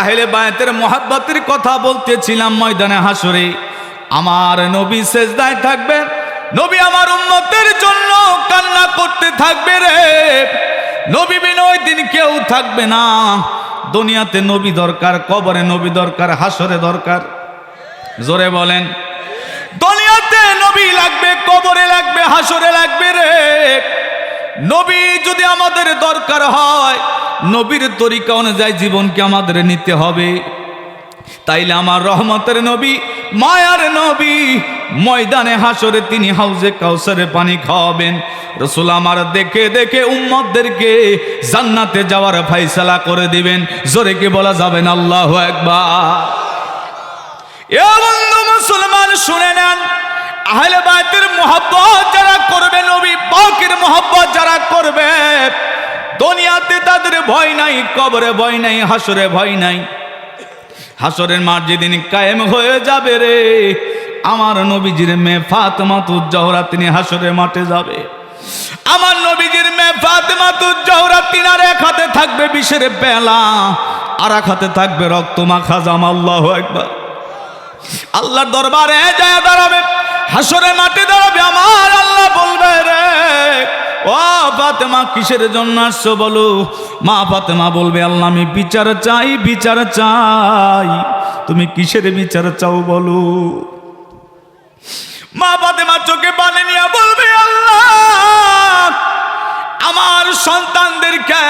আহেলে বায়াতের মোহাব্বতের কথা বলতেছিলাম ময়দানে হাসরে আমার নবী সেজদায় থাকবে, নবী আমার উন্নতের জন্য কান্না করতে থাকবে রে। নবী বিনয় দিন কেউ থাকবে না। দুনিয়াতে নবী দরকার, কবরে নবী দরকার হাসরে দরকার। জোরে বলেন, দুনিয়াতে নবী লাগবে, কবরে লাগবে হাসরে লাগবে রে। নবী যদি আমাদের দরকার হয় নবীর তরিকা অনুযায়ী জীবনকে আমাদের নিতে হবে। তাইলে আমার রহমতের নবী, মায়ার নবী, ময়দানে হাসরে তিনি হাউজে কাউসারে পানি খাওয়াবেন। রসুল আমার দেখে দেখে উম্মদদেরকে জান্নাতে যাওয়ার ফাইসালা করে দিবেন। জোরে কি বলা যাবে না? আল্লাহ একবার মুসলমান, শুনে নেন। আহলে বাইতের মোহাব্বত যারা করবে নবী, পাকের মোহাব্বত যারা করবে দুনিয়াতে তাদের ভয় নাই, কবরে ভয় নাই, হাসরে ভয় নাই। হাসরের মাঠ যেদিন কায়েম হয়ে যাবে রে, আমার নবীজির মেয়ে ফাতেমা জহরা তিনি হাসরের মাঠে যাবে। আমার নবীজির মেয়ে ফাতেমা জহরা তিনার এক হাতে থাকবে বিষের বেলা, আর এক হাতে থাকবে রক্ত মাখা জাম, আল্লাহ একবার আল্লাহর দরবারে যায় দাঁড়াবে হাসরে মাঠে দাঁড়াবে, আমার আল্লাহ বলবে রে ও ফাতেমা, কিসের জন্য আসছো বলো? মা ফাতেমা বলবে, আল্লাহ, আমি বিচার চাই বিচার চাই। তুমি কিসের বিচার চাও বলো? মা ফাতেমা চোখে পানি নিয়ে বলবে, আল্লাহ, আমার সন্তানদেরকে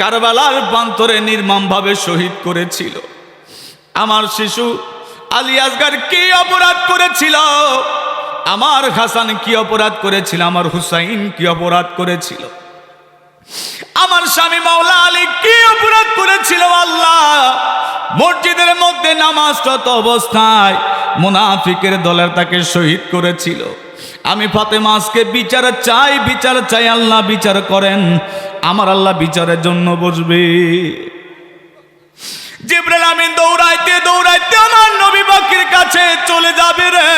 কারবালার প্রান্তরে নির্মমভাবে শহীদ করেছিল। আমার শিশু আলী আসগার কি অপরাধ করেছিল? আমার হাসান কি অপরাধ করেছিল? আমার হুসাইন কি অপরাধ করেছিল? আমার স্বামী মাওলা আলী কি অপরাধ করেছিল? আল্লাহ, মসজিদের মধ্যে নামাজরত অবস্থায় মুনাফিকের দলের তাকে শহীদ করেছিল। আমি ফাতেমাসকে বিচার চাই বিচার চাই, আল্লাহ বিচার করেন। আমার আল্লাহ বিচারের জন্য বসবে। জিব্রাইল আমিন দৌড়াইতে দৌড়াইতে আমার নবী বাকির কাছে চলে যাবে রে।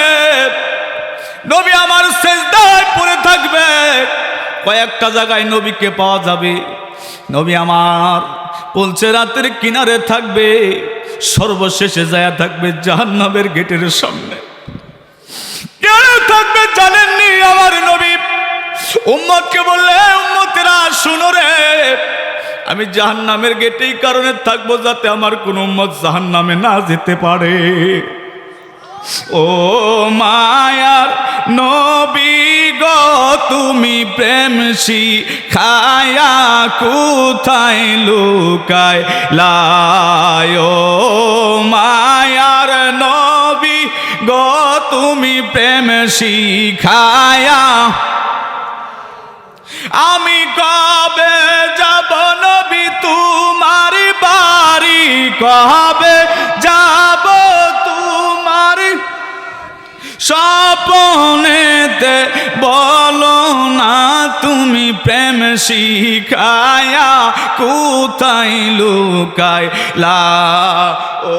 থাকবে কয়েকটা জায়গায় নবীকে পাওয়া যাবে। নবী আমার বলছে, রাতের কিনারে থাকবে, সর্বশেষে যায় থাকবে জাহান্নামের গেটের সামনে। থাকবে জানেননি আমার নবী? বললে, উম্মতেরা, শুনো রে, আমি জাহান নামের গেটেই কারণে থাকব যাতে আমার কোন উম্মত জাহান নামে না যেতে পারে। ও মায়ার নবী গো, তুমি প্রেম খায়া কোথায় লুকায়? লায় মায়ার নবী গো, তুমি প্রেম শিখায়া আমি কবে যাব নবী, তোমার বাড়ি কবে যাব স্বপনেতে বলো না তুমি প্রেম শিখায়া কোথায় লুকায় লা ও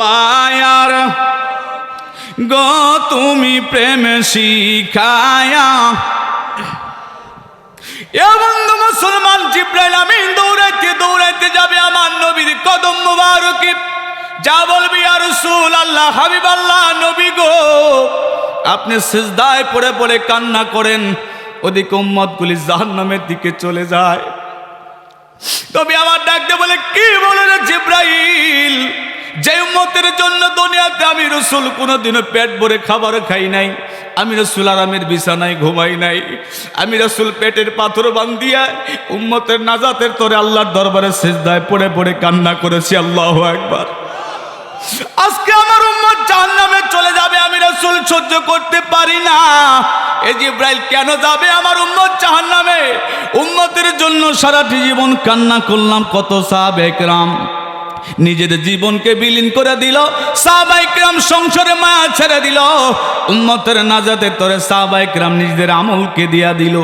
মায়ার গো, তুমি প্রেম শিখায়া। এ বন্ধু মুসলমান জিব্রাইল আমিন দৌড়াইতে দৌড়াইতে যাবে আমার নবীর কদম মুবারকে। যা বলবি আর রসুল আল্লাহ হাবিব আল্লাহ নবী গো। আপনি সিজদায় পড়ে পড়ে কান্না করেন, ওদিকে উম্মতগুলি জাহান্নামের দিকে চলে যায়। তবে আমার ডাকতে বলে, কি বলে রে জিব্রাইল? যে উম্মতের জন্য দুনিয়াতে আমি রসুল কোনোদিনও পেট ভরে খাবার খাই নাই, আমি রসুল আরামের বিছানায় ঘুমাই নাই, আমি রসুল পেটের পাথর বান্ধিয়া উম্মতের নাজাতের তোরে আল্লাহর দরবারে সেজদায় পড়ে পড়ে কান্না করেছি, আল্লাহ একবার আজকে আমার উম্মত জাহান্নামে চলে যাবে, আমি রসুল সহ্য করতে পারি না। এই জিব্রাইল কেন যাবে আমার উম্মত জাহান্নামে? উম্মতের জন্য সারাটি জীবন কান্না করলাম, কত সাহাবেকরাম নিজের জীবনকে বিলীন করে দিল সাহবাইকরাম সংসারে মায়া ছেড়ে দিল। উম্মতের নাজাতে তোরে সাহবাইকরাম নিজেদের আমলকে দিয়া দিল।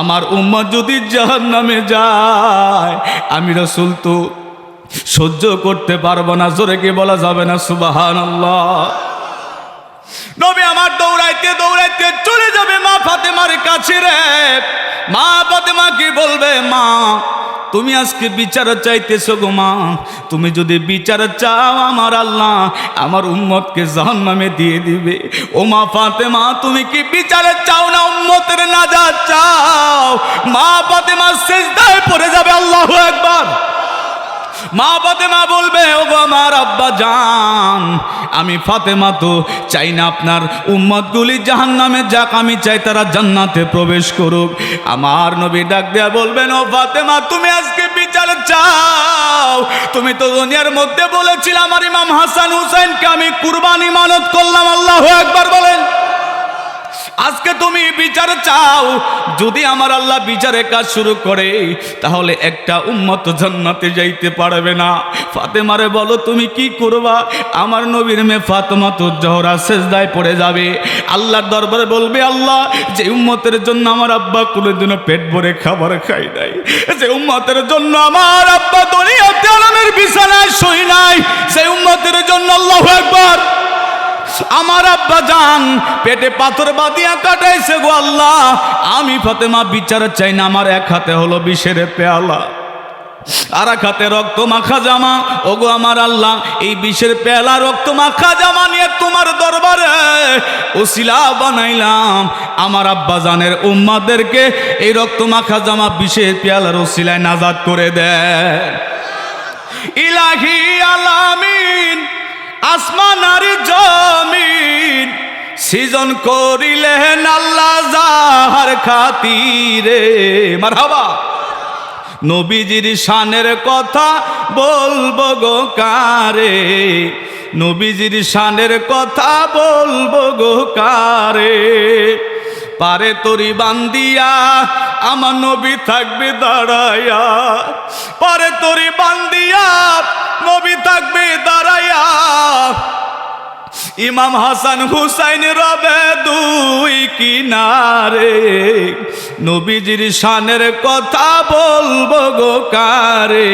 আমার উম্মত যদি জাহান্নামে যায়, আমি রসুল তো সহ্য করতে পারব না। জোরে কি বলা যাবে না? সুবাহান নবী আমার দৌড়াইতে দৌড়াইতে চলে যাবে মা ফাতেমার কাছে রে। মা ফাতেমা কি বলবে? মা, তুমি আজকে বিচার চাইতেছো গো মা। তুমি যদি বিচার চাও আমার আল্লাহ, আমার উম্মতকে জাহান্নামে দিয়ে দিবে। ও মা ফাতেমা, তুমি কি বিচারে চাও না উম্মতের নাজাত চাও? মা ফাতেমা সেজদায় পড়ে যাবে, আল্লাহু একবার মা ফাতেমা বলবে ও গো আমার আব্বা জান, আমি ফাতেমা তো চাই না আপনার উম্মতগুলি জাহান নামে যাক, আমি চাই তারা জান্নাতে প্রবেশ করুক। আমার নবী ডাক দেয়া বলবেন, ও ফাতেমা, তুমি আজকে বিচার চাও। তুমি তো দুনিয়ার মধ্যে বলেছিলে, আমার ইমাম হাসান হুসাইনকে আমি কুরবানি মানত করলাম, আল্লাহ একবার বলেন। আজকে তুমি বিচার চাও। যদি আমার আল্লাহ বিচারে কাজ শুরু করে, তাহলে একটা উম্মত জান্নাতে যাইতে পারবে না। ফাতেমারে বলো, তুমি কি করবা? আমার নবীর মেয়ে ফাতেমা তো জহরা সেজদায় পড়ে যাবে। আল্লাহর দরবারে বলবে, আল্লাহ, যে উম্মতের জন্য আমার আব্বা কোনোদিনও পেট ভরে খাবার খাই নাই, যে উম্মতের জন্য আমার আব্বা আলমের বিছানায় সই নাই, সেই উম্মতের জন্য আল্লাহ একবার আমার আব্বা জান পেটে পাথর বাদিয়া কাটাইছে গো আল্লাহ। আমি ফতেমা বিচার চাই না, আমার এক হাতে হলো বিষের পেয়ালা, আর এক হাতে রক্ত মাখা জামা। ওগো আমার আল্লাহ, এই বিষের পেয়ালা, রক্ত মাখা জামা নিয়ে তোমার দরবারে ওসিলা বানাইলাম। আমার আব্বা জানের উম্মাদেরকে এই রক্ত মাখা জামা, বিষের পেয়ালার ওসিলায় নাজাদ করে দেয় ইলাহি আলামিন আসমান আর জমিন সৃজন করিলেন আল্লাহ যাহার খাতিরে। মারহাবা। নবীজির শানের কথা বলব গো কারে? নবীজির শানের কথা বলব গো কারে? পারে তরি বান্দিয়া, আমার নবী থাকবে দাঁড়াইয়া। পারে তরি বান্দিয়া, নবী থাকবে দাঁড়াইয়া। ইমাম হাসান হুসাইন রবে দুই কিনারে। নবীজির শানের কথা বলব গো কারে?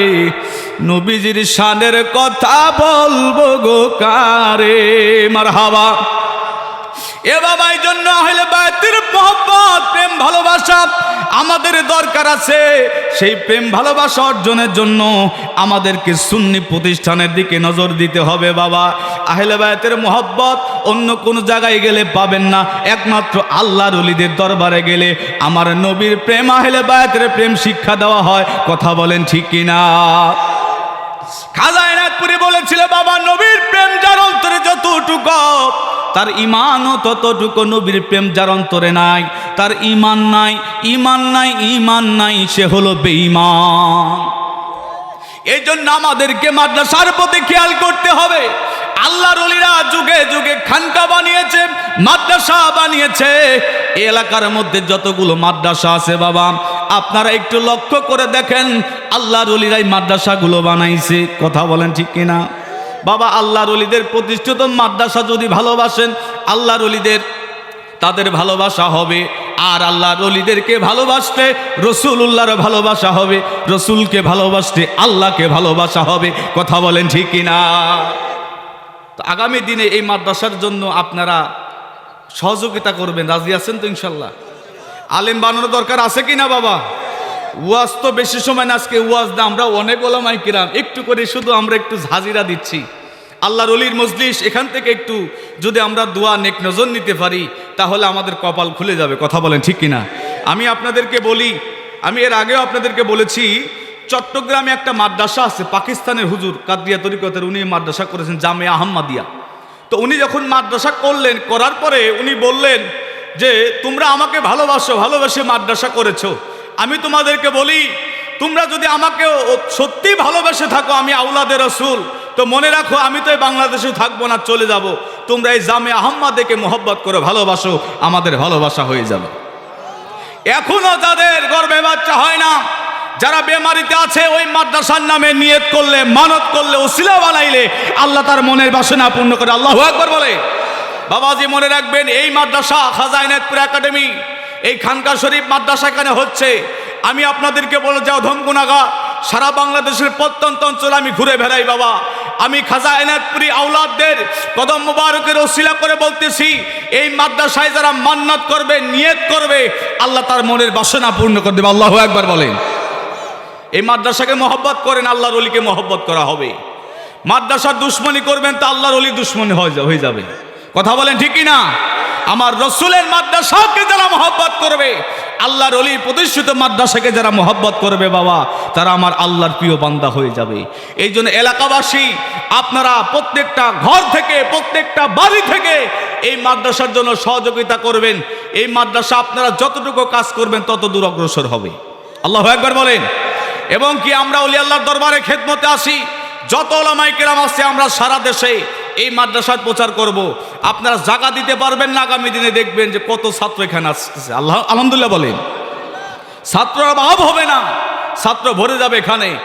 নবীজির শানের কথা বলব গো কারে? মার হাওয়া এ বাবা, এই জন্য হইলে বাতির আমাদের দরকার আছে সেই প্রেম ভালোবাসা অর্জনের জন্য আমাদেরকে সুন্নি প্রতিষ্ঠানের দিকে নজর দিতে হবে বাবা। আহলে বায়তের মোহব্বত অন্য কোনো জায়গায় গেলে পাবেন না। একমাত্র আল্লাহর অলিদের দরবারে গেলে আমার নবীর প্রেম, আহলে বায়তের প্রেম শিক্ষা দেওয়া হয়। কথা বলেন ঠিক কিনা? খাজা এনায়তপুরি বলেছিল, বাবা, নবীর প্রেম যার অন্তরে যতটুকু তার ইমানও ততটুকু নবীর প্রেম যার অন্তরে নাই, তার ইমান নাই ইমান নাই ইমান নাই, সে হলো বেঈমান। এই জন্য আমাদেরকে মাদ্রাসার প্রতি খেয়াল করতে হবে। আল্লাহর অলিরা যুগে যুগে খানকা বানিয়েছে, মাদ্রাসা বানিয়েছে। এলাকার মধ্যে যতগুলো মাদ্রাসা আছে বাবা, আপনারা একটু লক্ষ্য করে দেখেন, আল্লাহর অলিরাই মাদ্রাসাগুলো বানাইছে। কথা বলেন ঠিক কিনা? বাবা আল্লাহর অলিদের প্রতিষ্ঠিত মাদ্রাসা যদি ভালোবাসেন, আল্লাহর অলিদের তাদের ভালোবাসা হবে। আর আল্লাহর অলিদেরকে ভালোবাসতে রসুল উল্লাহর ভালোবাসা হবে। রসুলকে ভালোবাসতে আল্লাহকে ভালোবাসা হবে। কথা বলেন ঠিক কিনা? তো আগামী দিনে এই মাদ্রাসার জন্য আপনারা সহযোগিতা করবেন। রাজি আছেন তো ইনশাল্লাহ? আলেম বানানোর দরকার আছে কি না বাবা? ওয়াজ তো বেশি সময় না, আজকে ওয়াজ না, আমরা অনেক ওলামাই কিরাম। একটু করে শুধু আমরা একটু হাজিরা দিচ্ছি। আল্লাহর অলির মজলিস, এখান থেকে একটু যদি আমরা দোয়া নেক নজর নিতে পারি, তাহলে আমাদের কপাল খুলে যাবে। কথা বলেন ঠিক কিনা? আমি আপনাদেরকে বলি, আমি এর আগেও আপনাদেরকে বলেছি, চট্টগ্রামে একটা মাদ্রাসা আছে, পাকিস্তানের হুজুর কাদিয়া তরিকতের, উনি মাদ্রাসা করেছেন জামে আহম্মাদিয়া। তো উনি যখন মাদ্রাসা করলেন, করার পরে উনি বললেন যে, তোমরা আমাকে ভালোবাসো, ভালোবেসে মাদ্রাসা করেছ। আমি তোমাদেরকে বলি, তোমরা যদি আমাকে সত্যি ভালোবেসে থাকো, আমি আউলাদের রসুল। তো মনে রাখো, আমি তো এই বাংলাদেশে থাকব না, চলে যাব। তোমরা এই জামে আহম্মাদেকে মোহব্বত করে ভালোবাসো, আমাদের ভালোবাসা হয়ে যাবে। এখনও যাদের গর্বে বাচ্চা হয় না। যারা বেমারিতে আছে, ওই মাদ্রাসার নামে নিয়ত করলে, মানত করলে, ওসিলা বানাইলে, আল্লাহ তার মনের বাসনা পূর্ণ করে, আল্লাহ একবার বলে। বাবাজি মনে রাখবেন, এই মাদ্রাসা খাজা ইনায়তপুর একাডেমি, এই খানকা শরীফ মাদ্রাসা এখানে হচ্ছে। আমি আপনাদেরকে বলে যাও ধমকুনাগা সারা বাংলাদেশের প্রত্যন্ত অঞ্চলে আমি ঘুরে বেড়াই, বাবা। আমি খাজা এনায়তপুরি আউলাদদের কদম মুবারকের ওসিলা করে বলতেছি, এই মাদ্রাসায় যারা মান্নাত করবে, নিয়ত করবে, আল্লাহ তার মনের বাসনা পূর্ণ করে দেবে। আল্লাহ একবার বলেন। এই মাদ্রাসাকে মহব্বত করেন, আল্লাহর অলিকে মহব্বত করা হবে। মাদ্রাসার দুশ্মনী করবেন তা আল্লাহর অলি দুশ্মনী হয়ে যাবে। কথা বলেন ঠিকই না আমার রসুলের মাদ্রাসাকে যারা মহব্বত করবে আল্লাহর অলি প্রতিষ্ঠিত মাদ্রাসাকে যারা মহব্বত করবে বাবা, তারা আমার আল্লাহর প্রিয় বান্দা হয়ে যাবে। এই জন্য এলাকাবাসী, আপনারা প্রত্যেকটা ঘর থেকে, প্রত্যেকটা বাড়ি থেকে এই মাদ্রাসার জন্য সহযোগিতা করবেন। এই মাদ্রাসা আপনারা যতটুকু কাজ করবেন, তত দূর অগ্রসর হবে। আল্লাহ একবার বলেন। এবং কি আমরা অলি আল্লাহর দরবারে খেদমতে আসি? যত ওলামাই কেরাম আছে, আমরা সারা দেশে এই মাদ্রাসায় প্রচার করব। আপনারা জাগা দিতে পারবেন না, আগামী দিনে দেখবেন যে কত ছাত্র এখানে আসতেছে। আল্লাহ, আলহামদুলিল্লাহ বলেন। ছাত্র অভাব হবে না। ছাত্র ভরে যাবে এখানে।